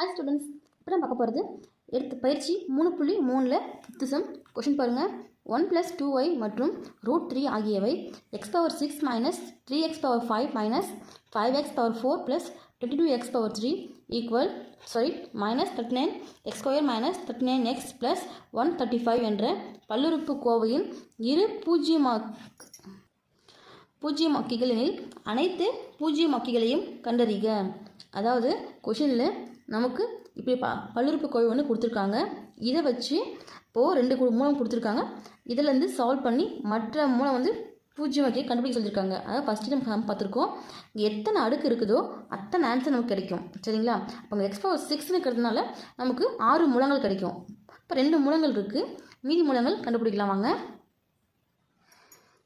Hi students இப்போ நான் பார்க்க போகிறது எடுத்து பயிற்சி மூணு புள்ளி மூணில் ஃபிஃப்த்து சம் கொஷின் பாருங்கள் ஒன் ப்ளஸ் டூ ஒய் மற்றும் ரூட் த்ரீ ஆகியவை x power six minus three x power five minus five x power four plus twenty two x power three equal sorry minus thirty nine x square minus thirty nine x plus one thirty five என்ற பல்லுறுப்பு கோவையின் இரு பூஜ்ஜியமா பூஜ்ஜியமாக்கிகளில் அனைத்து பூஜ்ஜியமாக்கிகளையும் கண்டறிக. அதாவது கொஷினில் நமக்கு இப்படி ப பல்லுறுப்பு கோவை ஒன்று கொடுத்துருக்காங்க. இதை வச்சு இப்போது ரெண்டு கு- மூலம் கொடுத்துருக்காங்க. இதிலேருந்து சால்வ் பண்ணி மற்ற மூலம் வந்து பூஜ்ஜியம் பூஜ்ஜியமாக்கி கண்டுபிடிக்க சொல்லியிருக்காங்க. அதாவது ஃபஸ்ட்டு நம்ம பார்த்துருக்கோம். இங்கே எத்தனை அடுக்கு இருக்குதோ அத்தனை ஆன்சர் நமக்கு கிடைக்கும். சரிங்களா? அப்போ எக்ஸ் பவர் சிக்ஸ்னு இருக்கிறதுனால நமக்கு ஆறு மூலங்கள் கிடைக்கும். இப்போ ரெண்டு மூலங்கள் இருக்குது மீதி மூலங்கள் கண்டுபிடிக்கலாம் வாங்க.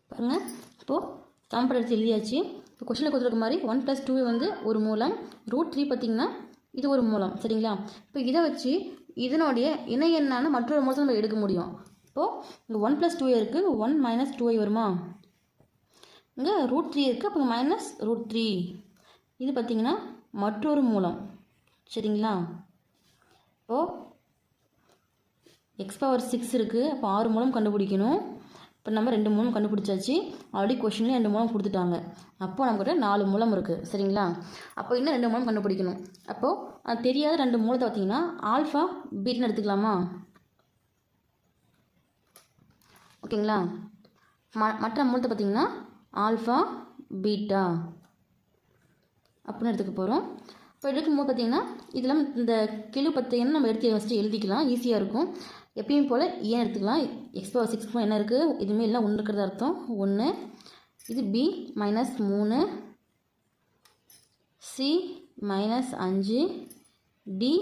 பாருங்கள் இப்போது சாம்பல் எடுத்து எழுதியாச்சு. இப்போ கொஸ்டினில் கொடுத்துருக்க மாதிரி ஒன் ப்ளஸ் டூ வந்து ஒரு மூலம் ரூட் த்ரீ பார்த்திங்கன்னா இது ஒரு மூலம் சரிங்களா? இப்போ இதை வச்சு இதனுடைய இணை எண்ணான மற்றொரு மூலத்தை நம்ம எடுக்க முடியும். இப்போது இங்கே ஒன் ப்ளஸ் டூ இருக்குது ஒன் மைனஸ் டூ வருமா? இங்கே ரூட் த்ரீ இருக்குது அப்போ மைனஸ் ரூட் த்ரீ இது பார்த்திங்கன்னா மற்றொரு மூலம் சரிங்களா? இப்போது எக்ஸ் பவர் சிக்ஸ் இருக்குது அப்போ ஆறு மூலம் கண்டுபிடிக்கணும். இப்போ நம்ம ரெண்டு மூலம் கண்டுபிடிச்சாச்சு. ஆல்ரெடி கொஷினில் ரெண்டு மூலம் கொடுத்துட்டாங்க. அப்போது நம்மக்கிட்ட நாலு மூலம் இருக்குது சரிங்களா? அப்போ இன்னும் ரெண்டு மூலம் கண்டுபிடிக்கணும். அப்போது அது தெரியாத ரெண்டு மூலத்தை பார்த்தீங்கன்னா ஆல்ஃபா பீட்னு எடுத்துக்கலாமா? ஓகேங்களா? ம மற்ற மூலத்தை பார்த்தீங்கன்னா ஆல்ஃபா பீட்டா அப்படின்னு எடுத்துக்க போகிறோம் இப்போ எடுக்கும்போது பார்த்தீங்கன்னா இதெல்லாம் இந்த கிழு பார்த்தீங்கன்னா நம்ம எடுத்து ஃபஸ்ட்டு எழுதிக்கலாம். ஈஸியாக இருக்கும். எப்பயும் போல் ஏன் எடுத்துக்கலாம்? எக்ஸ் பவர் சிக்ஸ் என்ன இருக்குது இதுவுமே இல்லை. ஒன்று இருக்கிறது அர்த்தம். ஒன்று இது பி மைனஸ் மூணு. சி மைனஸ் அஞ்சு. டி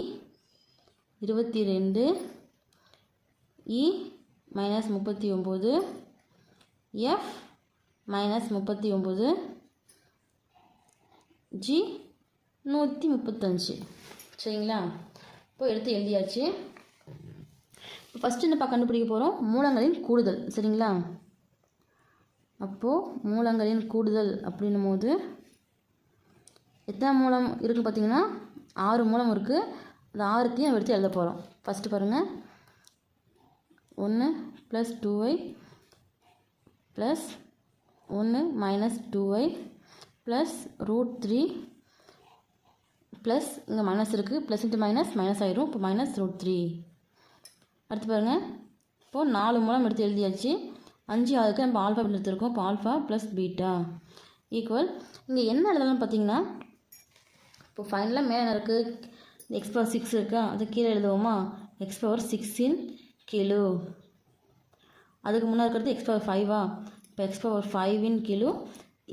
இருபத்தி ரெண்டு இ e மைனஸ் முப்பத்தி ஒம்பது எஃப் மைனஸ் முப்பத்தி ஒம்பது ஜி நூற்றி முப்பத்தஞ்சு. சரிங்களா? இப்போ எடுத்து எழுதியாச்சு. ஃபஸ்ட்டு என்னப்பா கண்டுபிடிக்க போகிறோம் மூலங்களின் கூடுதல். சரிங்களா? அப்போது மூலங்களின் கூடுதல் அப்படின்னும் போது எத்தனை மூலம் இருக்குன்னு பார்த்தீங்கன்னா ஆறு மூலம் இருக்குது அந்த ஆறுத்தையும் நம்ம எடுத்து எழுத போகிறோம் ஃபஸ்ட்டு பாருங்கள் ஒன்று ப்ளஸ் டூ ஒய் ப்ளஸ் ஒன்று minus two y plus root three plus இங்கே மைனஸ் இருக்குது ப்ளஸ் இன்ட்டு மைனஸ் மைனஸ் ஆயிரும். இப்போ மைனஸ் ரூட் த்ரீ அடுத்து பாருங்கள் இப்போது நாலு மூலம் எடுத்து எழுதியாச்சு. அஞ்சு ஆறுக்கு நம்ம ஆல்ஃபா எடுத்துருக்கோம். இப்போ ஆல்ஃபா ப்ளஸ் பீட்டா ஈக்குவல் இங்கே என்ன எழுதலாம் பார்த்தீங்கன்னா இப்போ ஃபைனலாக மேலே இருக்குது எக்ஸ் பவர் சிக்ஸ் இருக்கா? அது கீழே எழுதுவோமா? எக்ஸ் பவர் சிக்ஸின் கிலோ அதுக்கு முன்னாடி இருக்கிறது எக்ஸ் பவர் ஃபைவா இப்போ எக்ஸ் பவர் ஃபைவின் கிலோ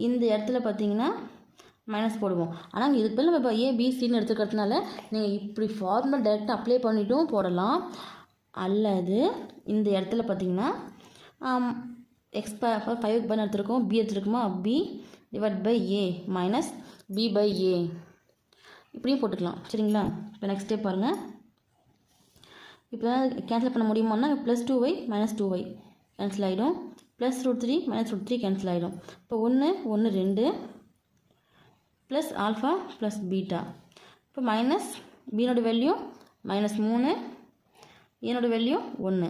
இந்த இடத்துல பார்த்தீங்கன்னா மைனஸ் போடுவோம். ஆனால் இங்கே இதுக்கு பதிலா நம்ம இப்போ ஏபிசின்னு எடுத்துக்கிறதுனால நீங்கள் இப்படி ஃபார்முலா டைரெக்டாக அப்ளை பண்ணிட்டும் போடலாம். அல்லது இந்த இடத்துல பார்த்தீங்கன்னா எக்ஸ் ஃபைவ் பண்ண எடுத்துருக்கோம். B எடுத்துருக்கோமா? B divide by A minus B by A இப்படியும் போட்டுக்கலாம். சரிங்களா? இப்போ நெக்ஸ்ட் ஸ்டெப் பாருங்கள் இப்போ கேன்சல் பண்ண முடியுமான்னா plus two y minus two y cancel ஆகிடும் plus root three minus root three cancel ஆகிடும் இப்போ ஒன்று ஒன்று ரெண்டு ப்ளஸ் ஆல்ஃபா ப்ளஸ் பீட்டா இப்போ மைனஸ் பீனோட வேல்யூ மைனஸ் மூணு ஏனோட வேல்யூ ஒன்று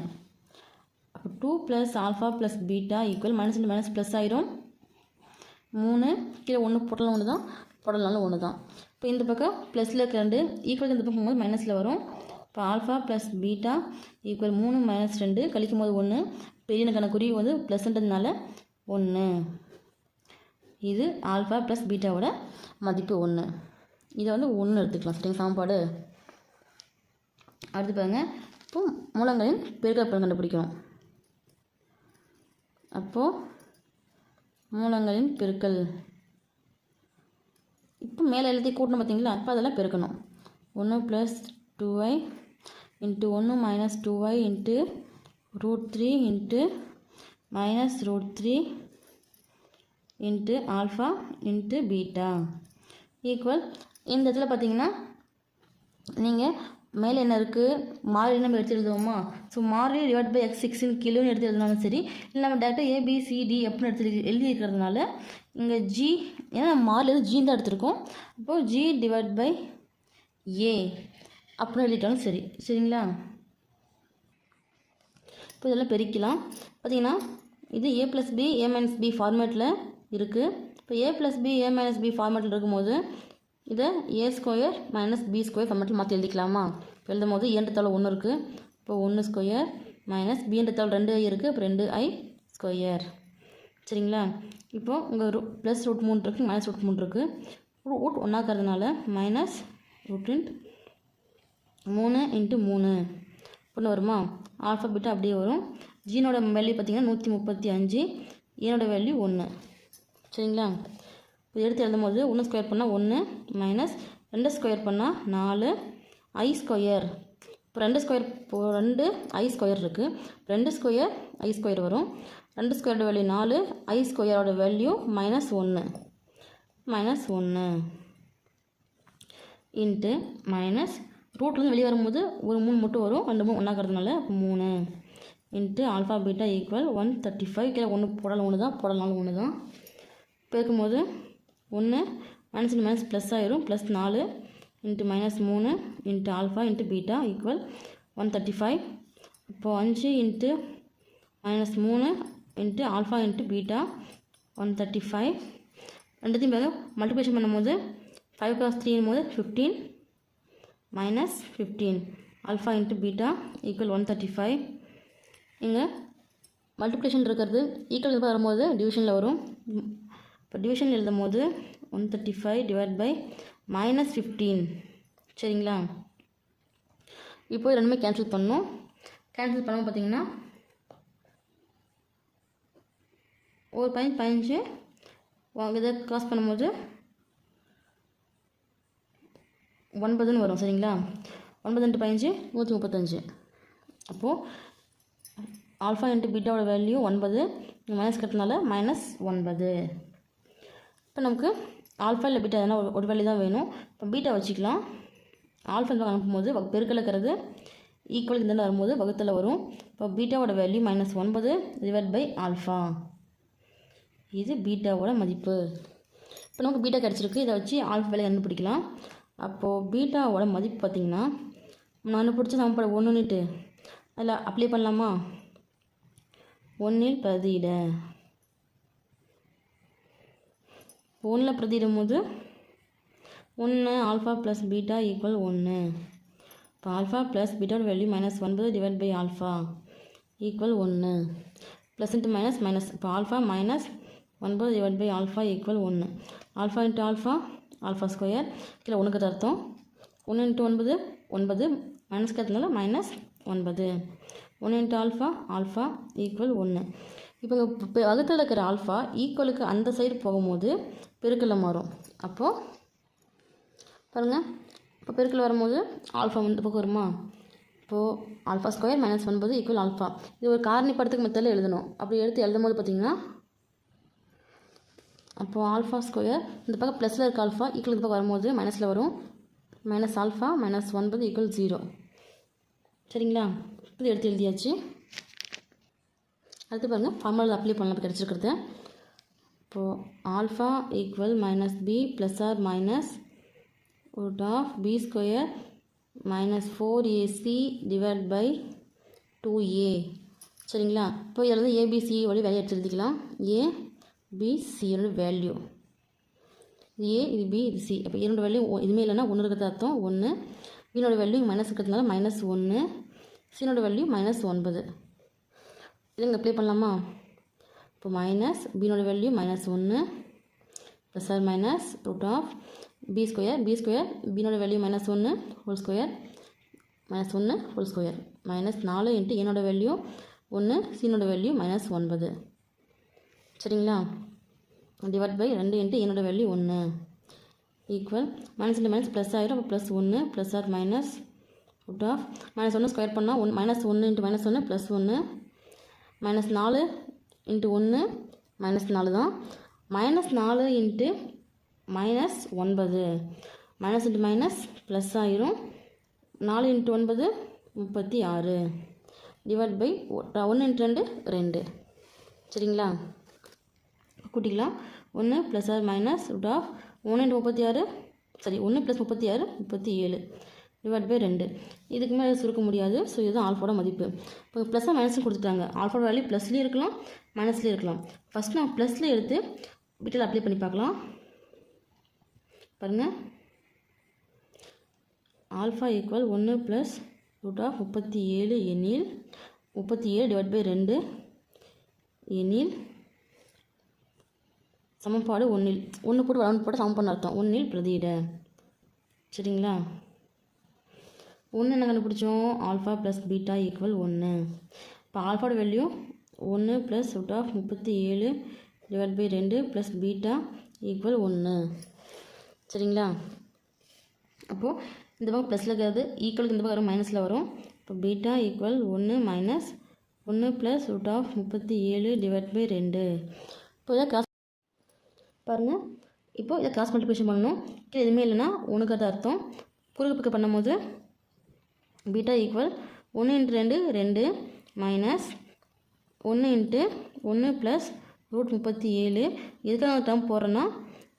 அப்போ two plus alpha plus beta equal minus into minus plus ஆயிரும். மூணு கீழே ஒன்று போடலாம் ஒன்று தான் போடலனாலும் ஒன்று தான் இப்போ இந்த பக்கம் ப்ளஸில் இருக்க ரெண்டு ஈக்குவல் இந்த பக்கம் போது மைனஸில் வரும். இப்போ ஆல்ஃபா ப்ளஸ் பீட்டா ஈக்குவல் மூணு மைனஸ் ரெண்டு கழிக்கும் போது ஒன்று பெரியனுக்கான குறி வந்து ப்ளஸ்ன்றதுனால ஒன்று இது ஆல்ஃபா ப்ளஸ் பீட்டாவோட மதிப்பு ஒன்று இதை வந்து ஒன்று எடுத்துக்கலாம். சரிங்க சாப்பாடு அடுத்து பாருங்கள் இப்போ மூலங்களின் பெருக்கல் பலன் கண்டுபிடிக்கணும் அப்போது மூலங்களின் பெருக்கல். இப்போ மேலே எழுதி கூட்டணும் பார்த்தீங்களா? அப்போ அதெல்லாம் பெருக்கணும். ஒன்று ப்ளஸ் டூ ஒய் இன்ட்டு ஒன்று minus two y into root three into minus root three into alpha into beta equal இந்த இடத்துல பார்த்தீங்கன்னா நீங்கள் மேலே என்ன இருக்குது மாறி நம்ம எடுத்து எழுதுவோமா ஸோ மாறி டிவைட் பை எக்ஸ் சிக்ஸின் கிலோன்னு எடுத்து எழுதினாலும் சரி இல்லை நம்ம டேரெக்டாக ஏபிசிடி அப்படின்னு எடுத்து எழுதி இருக்கிறதுனால இங்கே ஜி ஏன்னா மாறில் ஜின்னு தான் எடுத்திருக்கோம். அப்போது ஜி டிவைட் பை ஏ அப்படின்னு எழுதிட்டாலும் சரி சரிங்களா? இப்போ இதெல்லாம் பெருக்கலாம். பார்த்தீங்கன்னா இது A plus B A minus B ஃபார்மேட்டில் இருக்குது இப்போ A plus B A minus B ஃபார்மேட்டில் இருக்கும்போது இதை A square minus B square ஃபார்மேட்டில் மாற்றி எழுதிக்கலாமா? E இப்போ எழுதும் போது ஏன்றத்தால் ஒன்று இருக்குது இப்போ ஒன்று ஸ்கொயர் மைனஸ் பின்றத்தால் ரெண்டு ஐ இருக்குது இப்போ ரெண்டு ஐ ஸ்கொயர் சரிங்களா? இப்போது உங்கள் ரூ ப்ளஸ் ரூட் மூணு இருக்குது மைனஸ் ரூட் மூணு இருக்குது ரூட் ஒன்றாக்கிறதுனால மைனஸ் ரூட் மூணு இன்ட்டு மூணு. ஒன்று வருமா? ஆல்ஃபபெட்டு அப்படியே வரும். ஜீனோட வேல்யூ பார்த்தீங்கன்னா நூற்றி முப்பத்தி அஞ்சு. ஏனோட வேல்யூ ஒன்று சரிங்களா? எடுத்து எழுதும்போது ஒன்று ஸ்கொயர் பண்ணால் ஒன்று மைனஸ் ரெண்டு ஸ்கொயர் பண்ணால் நாலு ஐ ஸ்கொயர் இப்போ ரெண்டு ஸ்கொயர் இப்போ ரெண்டு ஐ ஸ்கொயர் இருக்குது ரெண்டு ஸ்கொயர் ஐ ஸ்கொயர் வரும். ரெண்டு ஸ்கொயரோட வேல்யூ நாலு ஐ ஸ்கொயரோட வேல்யூ மைனஸ் ஒன்று மைனஸ் ஒன்று இன்ட்டு மைனஸ் ரூட்லேருந்து வெளியே வரும்போது ஒரு மூணு மட்டும் வரும். ரெண்டு மூணு ஒன்றாக்கிறதுனால மூணு. Into alpha beta equal one thirty five கீழே ஒன்று போடலாம் ஒன்று தான் போடலாம் ஒன்று தான் பெருக்கும்போது ஒன்று மைனஸ் இன்ட்டு மைனஸ் ப்ளஸ் ஆயிரும். ப்ளஸ் நாலு இன்ட்டு மைனஸ் மூணு into alpha into beta equal one thirty five இப்போது அஞ்சு இன்ட்டு மைனஸ் மூணு into alpha into beta one thirty five ரெண்டுத்தையும் பாருங்க மல்டிப்ளிகேஷன் பண்ணும்போது ஃபைவ் க்ளாஸ் த்ரீனும் போது fifteen minus fifteen alpha into beta equal one thirty five இங்கே மல்டிப்ளிகேஷன் இருக்கிறது ஈக்குவல் வரும்போது டிவிஷனில் வரும். இப்போ டிவிஷன் எழுதும் போது one thirty five divide by minus fifteen சரிங்களா? இப்போ ரெண்டுமே கேன்சல் பண்ணணும். கேன்சல் பண்ணவும் பார்த்தீங்கன்னா ஒரு பதினஞ்சு பதினஞ்சு வாங்க இதை க்ராஸ் பண்ணும்போது ஒன்பதுன்னு வரும். சரிங்களா? ஒன்பது இன்ட்டு பதினஞ்சு நூற்றி முப்பத்தஞ்சு. அப்போது ஆல்ஃபா இன்ட்டு பீட்டாவோட வேல்யூ ஒன்பது. மைனஸ் கட்டினால மைனஸ் ஒன்பது. இப்போ நமக்கு ஆல்ஃபா இல்லை பீட்டா எதனா ஒரு- வழி தான் வேணும். இப்போ பீட்டா வச்சுக்கலாம். ஆல்ஃபா அனுப்பும்போது வகு- பெருக்கல் இருக்கிறது ஈக்குவல் இந்த வரும்போது வகுத்தில் வரும். இப்போ பீட்டாவோட வேல்யூ மைனஸ் ஒன்பது டிவைட் பை ஆல்ஃபா. இது பீட்டாவோட மதிப்பு. இப்போ நமக்கு பீட்டா கிடச்சிருக்கு. இதை வச்சு ஆல்ஃபா வேலையை கண்டுபிடிக்கலாம். அப்போது பீட்டாவோட மதிப்பு பார்த்திங்கன்னா நான் பிடிச்ச சமன்பாடு ஒன்றுன்னுட்டு அதில் அப்ளை பண்ணலாமா? ஒன்றில் பிரதியிட ஒன்றில் பிரதிடும் போது ஒன்று ஆல்ஃபா ப்ளஸ் பீட்டா ஈக்குவல் ஒன்று இப்போ ஆல்ஃபா ப்ளஸ் பீட்டாவோட வேல்யூ மைனஸ் ஒன்பது டிவைட் பை ஆல்ஃபா ஈக்குவல் ஒன்று ப்ளஸ் இன்ட்டு மைனஸ் மைனஸ். இப்போ ஆல்ஃபா மைனஸ் ஒன்பது டிவைட் பை ஆல்ஃபா ஈக்குவல் ஒன்று alpha into alpha alpha square. கீழே ஒன்றுக்கு அர்த்தம். ஒன்று இன்ட்டு ஒன்பது ஒன்பது. மைனஸ் கற்றுனால மைனஸ் ஒன்பது. ஒன்று இன்ட்டு ஆல்ஃபா ஆல்ஃபா ஈக்குவல் ஒன்று இப்போ இப்போ வகுத்தில் இருக்கிற ஆல்ஃபா ஈக்குவலுக்கு அந்த சைடு போகும்போது பெருக்கல்ல மாறும். அப்போது பாருங்கள் இப்போ பெருக்கில் வரும்போது ஆல்ஃபா வந்து பக்கம் வருமா? இப்போது ஆல்ஃபா ஸ்கொயர் மைனஸ் ஒன்பது ஈக்குவல் ஆல்ஃபா. இது ஒரு காரணி படத்துக்கு மெத்தடில் எழுதணும். அப்படி எடுத்து எழுதும் போது பார்த்தீங்கன்னா அப்போது ஆல்ஃபா ஸ்கொயர் இந்த பக்கம் ப்ளஸில் இருக்க ஆல்ஃபா ஈக்குவல் இந்த பக்கம் வரும்போது மைனஸில் வரும். மைனஸ் ஆல்ஃபா மைனஸ் ஒன்பது ஈக்குவல் ஜீரோ சரிங்களா? இது எடுத்து எழுதியாச்சு. அடுத்து பாருங்கள் ஃபார்முலா அப்ளை பண்ணலாம் கிடச்சிருக்கிறது. இப்போது alpha equal minus B plus or minus root of b square minus 4ac divided by 2a சரிங்களா? இப்போ இதில் வந்து ஏபிசி வழி வேல்யூ எடுத்து எழுதிக்கலாம். ஏ பிசியோட வேல்யூ இது ஏ இது பி இது சி அப்போ இரண்டு வேல்யூ இதுவுமே இல்லைன்னா ஒன்று இருக்கிறது அர்த்தம். ஒன்று பினோட வேல்யூ மைனஸ் இருக்கிறதுனால மைனஸ் ஒன்று சீனோட வேல்யூ மைனஸ் ஒன்பது. இங்கே அப்ளை பண்ணலாமா? இப்போ மைனஸ் பினோட வேல்யூ மைனஸ் ஒன்று plus or minus root of B square B square பினோட value minus ஒன்று ஹோல் ஸ்கொயர் மைனஸ் ஒன்று ஹோல் ஸ்கொயர் மைனஸ் நாலு இன்ட்டு என்னோட வேல்யூ ஒன்று சீனோட வேல்யூ மைனஸ் ஒன்பது. சரிங்களா? டிவைட் பை ரெண்டு இன்ட்டு என்னோட வேல்யூ ஒன்று equal minus into minus plus ஆயிரும் அப்போ ப்ளஸ் ஒன்று plus or minus root of minus ஒன்று ஸ்கொயர் பண்ணால் ஒன் மைனஸ் ஒன்று இன்ட்டு மைனஸ் ஒன்று ப்ளஸ் ஒன்று மைனஸ் நாலு இன்ட்டு ஒன்று மைனஸ் நாலு தான். மைனஸ் நாலு இன்ட்டு மைனஸ் ஒன்பது. மைனஸ் இன்ட்டு மைனஸ் ப்ளஸ் ஆயிரும். நாலு இன்ட்டு ஒன்பது முப்பத்தி ஆறு. டிவைட் பை ஒன்று இன்ட்டு ரெண்டு ரெண்டு. சரிங்களா? கூட்டிக்கலாம். ஒன்று plus or minus root of ஒன்று இன்ட்டு முப்பத்தி ஆறு சரி ஒன்று ப்ளஸ் முப்பத்தி ஆறு முப்பத்தி ஏழு. டிவைட் பை ரெண்டு. இதுக்கு மேலே சுருக்க முடியாது. ஸோ இதுதான் ஆல்ஃபோட மதிப்பு. இப்போ ப்ளஸ்ஸாக மைனஸும் கொடுத்துட்டாங்க. ஆல்ஃபோட வேல்யூ ப்ளஸ்லேயும் இருக்கலாம் மைனஸ்லேயும் இருக்கலாம். ஃபஸ்ட் நான் ப்ளஸில் எடுத்து பிட்டில் அப்ளை பண்ணி பார்க்கலாம். பாருங்கள் ஆல்ஃபா ஈக்குவல் ஒன்று ப்ளஸ் ரூட் ஆஃப் முப்பத்தி ஏழு எண்ணில் முப்பத்தி ஏழு டிவைட் பை ரெண்டு எண்ணில் சமன்பாடு ஒன்றில் ஒன்று போட்டு ஒன்று போட்டு சமம் பண்ண அர்த்தம். ஒன்றில் பிரதியிட. சரிங்களா? ஒன்று என்ன கண்டுபிடிச்சோம்? ஆல்ஃபா ப்ளஸ் பீட்டா ஈக்குவல் ஒன்று இப்போ ஆல்ஃபாவோட வேல்யூ ஒன்று ப்ளஸ் ரூட் ஆஃப் முப்பத்தி ஏழு டிவைட் பை ரெண்டு ப்ளஸ் பீட்டா ஈக்குவல் ஒன்று சரிங்களா? அப்போது இந்த பக்கம் ப்ளஸில் இருக்கிறது ஈக்குவலுக்கு இந்த பக்கம் வரும் மைனஸில் வரும். இப்போ பீட்டா ஈக்குவல் ஒன்று மைனஸ் ஒன்று ப்ளஸ் ரூட் ஆஃப் முப்பத்தி ஏழு டிவைட் பை ரெண்டு. இப்போ இதை கிராஸ் பாருங்கள் இப்போ இதை கிராஸ் மல்டிபிகேஷன் பண்ணணும். கீழே எதுவுமே இல்லைன்னா ஒன்றுக்கு அர்த்தம். குறுக்கு பக்கம் பண்ணும்போது பீட்டா ஈக்குவல் ஒன்று இன்ட்டு ரெண்டு ரெண்டு மைனஸ் ஒன்று இன்ட்டு ஒன்று ப்ளஸ் ரூட் முப்பத்தி ஏழு. எதுக்காக டேர்ம் போடுறேன்னா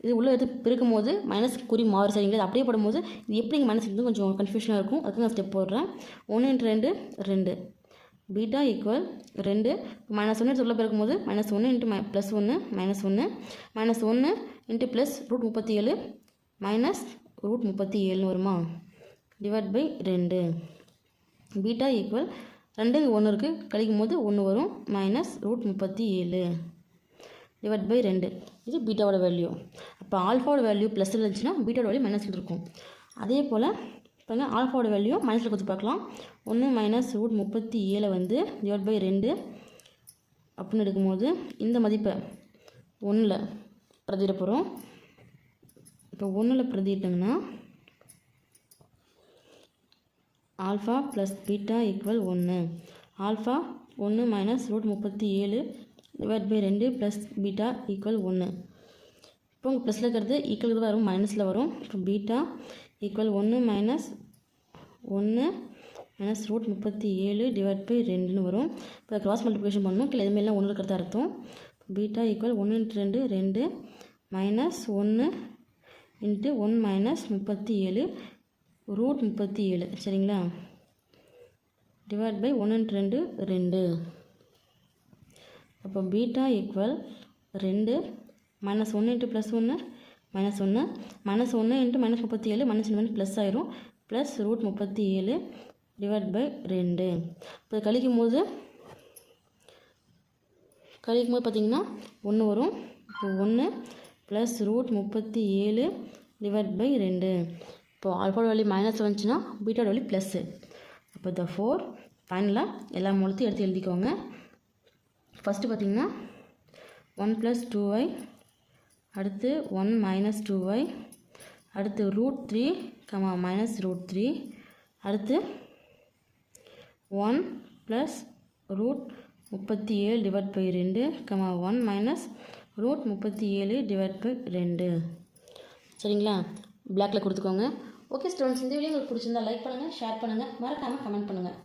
இது உள்ளே எடுத்து பிரிக்கும் போது மைனஸ் குறி மாறு சரிங்களா? அப்படியே போடும்போது இது எப்படி இங்கே மைனஸ் இருந்து கொஞ்சம் கன்ஃபியூஷனாக இருக்கும். அதுக்கு நான் ஸ்டெப் போடுறேன். ஒன்று இன்ட்டு ரெண்டு ரெண்டு. பீட்டா ஈக்குவல் ரெண்டு. மைனஸ் ஒன்று எடுத்து உள்ளே போது மைனஸ் ஒன்று இன்ட்டு மை ப்ளஸ் ஒன்று மைனஸ் ஒன்று மைனஸ் ஒன்று இன்ட்டு ப்ளஸ் ரூட் முப்பத்தி ஏழு மைனஸ் ரூட் முப்பத்தி ஏழுன்னு வருமா? டிவைட் பை ரெண்டு. பீட்டா ஈக்குவல் ரெண்டு ஒன்று இருக்குது கழிக்கும் போது ஒன்று வரும். மைனஸ் ரூட் முப்பத்தி ஏழு. டிவைட் பை ரெண்டு. இது பீட்டாவோட வேல்யூ அப்போ ஆல்ஃபாவோட வேல்யூ ப்ளஸ் இருந்துச்சுன்னா பீட்டாவோட வேல்யூ மைனஸில் இருக்கும். அதே போல் பாருங்க ஆல்ஃபாவோட வேல்யூ மைனஸில் கொடுத்து பார்க்கலாம். ஒன்று மைனஸ் ரூட் முப்பத்தி ஏழை வந்து டிவைட் பை ரெண்டு அப்படின்னு எடுக்கும்போது இந்த மதிப்பை ஒன்றில் பிரதியிட போகிறோம் இப்போ ஒன்றில் பிரதியிட்டோங்கன்னா ஆல்ஃபா ப்ளஸ் பீட்டா ஈக்குவல் ஒன்று ஆல்ஃபா ஒன்று மைனஸ் ரூட் முப்பத்தி ஏழு டிவைட் பை ரெண்டு ப்ளஸ் பீட்டா ஈக்குவல் ஒன்று இப்போ உங்கள் ப்ளஸில் இருக்கிறது ஈக்குவல் வரும் மைனஸில் வரும். இப்போ பீட்டா ஈக்குவல் ஒன்று மைனஸ் ஒன்று மைனஸ் ரூட் முப்பத்தி ஏழு டிவைட் பை ரெண்டுன்னு வரும். இப்போ க்ராஸ் மல்டிப்ளிகேஷன் பண்ணணும். கீழே எதுவுமே எல்லாம் ஒன்று இருக்கிறதா அர்த்தம். பீட்டா ஈக்குவல் ஒன்று இன்ட்டு ரெண்டு ரெண்டு மைனஸ் ஒன்று இன்ட்டு ஒன் மைனஸ் முப்பத்தி ஏழு ரூட் முப்பத்தி ஏழு சரிங்களா? டிவைட் பை ஒன்று இன்ட்டு ரெண்டு ரெண்டு. அப்போ பீட்டா ஈக்குவல் ரெண்டு மைனஸ் ஒன்று இன்ட்டு ப்ளஸ் ஒன்று மைனஸ் ஒன்று மைனஸ் ஒன்று இன்ட்டு மைனஸ் முப்பத்தி ஏழு மைனஸ் ஒன்று ப்ளஸ் ஆயிரும். ப்ளஸ் ரூட் முப்பத்தி ஏழு டிவைட் பை ரெண்டு. இப்போ கழிக்கும் போது கழிக்கும் போது பார்த்தீங்கன்னா ஒன்று வரும். இப்போ ஒன்று ப்ளஸ் ரூட் முப்பத்தி ஏழு டிவைட் பை ரெண்டு. இப்போது ஆல்ஃபா வேல்யூ மைனஸ் வந்துச்சுன்னா பீட்டா வேல்யூ ப்ளஸ்ஸு அப்போ த ஃபோர் ஃபைனலாக எல்லா மூலத்தையும் எடுத்து எழுதிக்கோங்க. ஃபஸ்ட்டு பார்த்தீங்கன்னா ஒன் ப்ளஸ் டூ ஒய் அடுத்து ஒன் மைனஸ் டூ ஒய் அடுத்து root three comma minus root three அடுத்து ஒன் ப்ளஸ் ரூட் முப்பத்தி ஏழு டிவைட் பை ரெண்டு கமா ஒன் மைனஸ் ரூட் முப்பத்தி ஏழு டிவைட் பை ரெண்டு. சரிங்களா? பிளாக்ல கொடுத்துக்கோங்க. ஓகே ஸ்டூடெண்ட்ஸ் இந்த வீடியோ உங்களுக்கு பிடிச்சிருந்தா லைக் பண்ணுங்கள் ஷேர் பண்ணுங்கள் மறக்காமல் கமெண்ட் பண்ணுங்கள்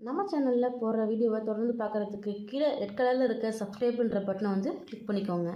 நம்ம சேனலில் போடுற வீடியோவை தொடர்ந்து பார்க்குறதுக்கு கீழே ரெட் கலரில் இருக்க சப்ஸ்கிரைப்ன்ற பட்டனை வந்து கிளிக் பண்ணிக்கோங்க.